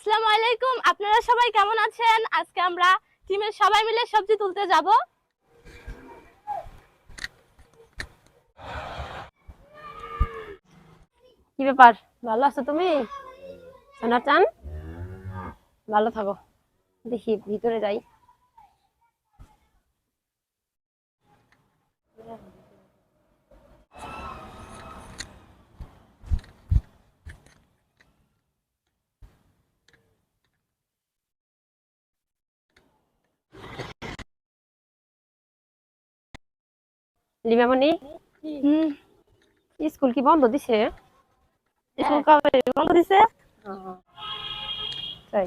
আসসালামু আলাইকুম। আপনারা সবাই কেমন আছেন? আজকে আমরা টিমের সবাই মিলে সবজি তুলতে যাব। কি ব্যাপার? ভালো আছো তুমি? সোনা চান? ভালো থাকো। দেখি, ভিতরে যাই। লিমামণি স্কুল কি বন্ধ দিছে? স্কুল কবে? বন্ধ দিছে? তাই।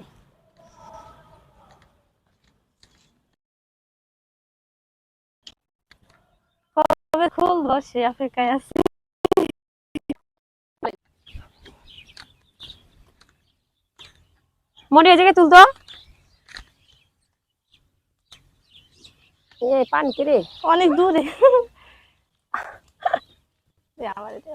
কবে খুলবো? সে অপেক্ষায় আছে। মনে ওই জায়গায় তুলতো? এ পান কে রে। অনেক দূরে। এ আমার এটা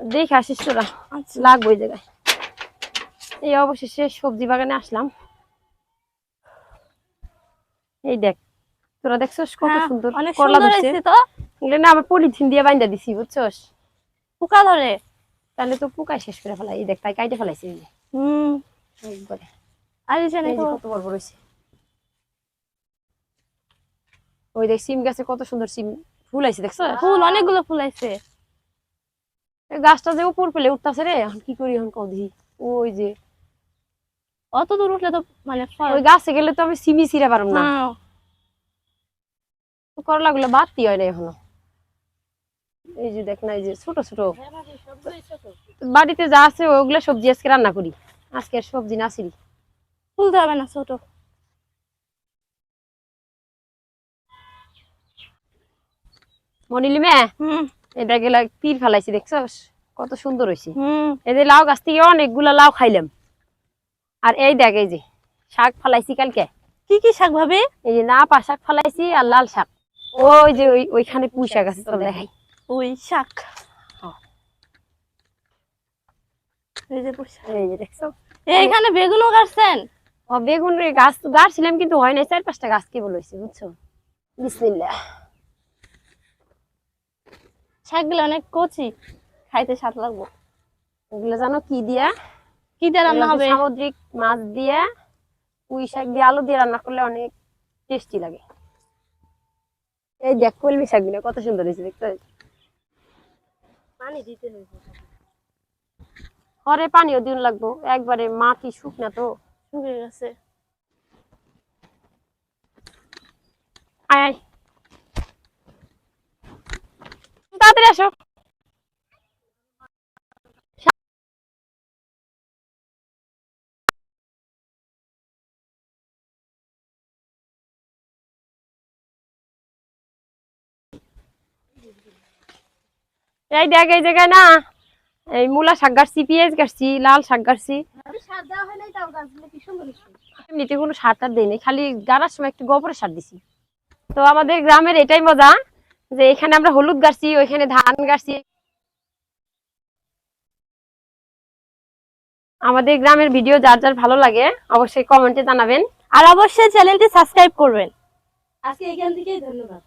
দেখে আসিস তোরা আচ্ছা। লাগবো ওই জায়গায়। এই অবশেষে সবজি বাগানে আসলাম। এই দেখ তোরা দেখছস কত হ্যাঁ, সুন্দর করলা ধরছে। তো। এগুলো না আমার পলিথিন দিয়ে বাইন্দা দিছি বুঝছস? পোকা ধরে। তাহলে তো পোকায় শেষ করে ফেলাই। এই দেখ তাই কাইটে ফেলাইছে এই হুম। একবারে আর দেখো, কত বড় বড় হয়েছে। ওই দেখ সিম গাছে কত সুন্দর সিম ফুল আইছে দেখছ ফুল অনেকগুলো ফুল আছে। গাছটা যে উপর পেলে উঠতেছে রে এখন কি করি এখন কদি ওই যে অত দূর উঠলে তো মানে ওই গাছে গেলে তো আমি সিমি ছিঁড়ে পারব না। হ্যাঁ, করলা গুলো বাড়তি হয় না এখনও। এই যে দেখ না এই যে ছোট ছোট। বাড়িতে যা আছে ওগুলো সবজি আজকে রান্না করি। আজকে সবজি না ছিড়ি। তুলতে হবে না ছোট। মনিলি মে হুম। এটা গেলা তীর ফেলাইছি দেখছস কত সুন্দর হয়েছে এই যে লাউ গাছ থেকে অনেকগুলা লাউ খাইলাম। আর এই দেখ এই যে শাক ফালাইছি কালকে। কি কি শাক ভাবে? এই যে না পা শাক ফালাইছি আর লাল শাক। ওই যে ওই ওইখানে পুঁই শাক আছে চল দেখাই। ওই শাক। এইখানে বেগুনও ও বেগুন রে গাছ গাছছিলাম কিন্তু হয় নাই চার পাঁচটা গাছ কেবল হয়েছে বুঝছ? বিসমিল্লাহ। শাকগুলো অনেক কচি খাইতে স্বাদ লাগবো। এগুলো জানো কি দিয়া? কি দিয়ে রান্না হবে? সামুদ্রিক মাছ দিয়ে পুঁই শাক দিয়ে আলু দিয়ে রান্না করলে অনেক টেস্টি লাগে। এই দেখ কলমি শাকগুলো কত সুন্দর হয়েছে দেখতে পানি দিতে হরে পানিও দিন লাগবো একবারে মাটি শুকনা তো? শুকিয়ে গেছে। আয় আয়। তাড়াতাড়ি আসো। এই দেখ এই জায়গায় না এই মূলা শাক গাছছি পেঁয়াজ গাছছি লাল শাক গাছছি এমনিতে কোনো সার টার দিই খালি গাড়ার সময় একটু গোবরের সার দিছি। তো আমাদের গ্রামের এটাই মজা যে এখানে আমরা হলুদ গাছি ওইখানে ধান গাছি আমাদের গ্রামের ভিডিও যার যার ভালো লাগে, অবশ্যই কমেন্টে জানাবেন। আর অবশ্যই চ্যানেলটি সাবস্ক্রাইব করবেন। আজকে এখান থেকেই ধন্যবাদ।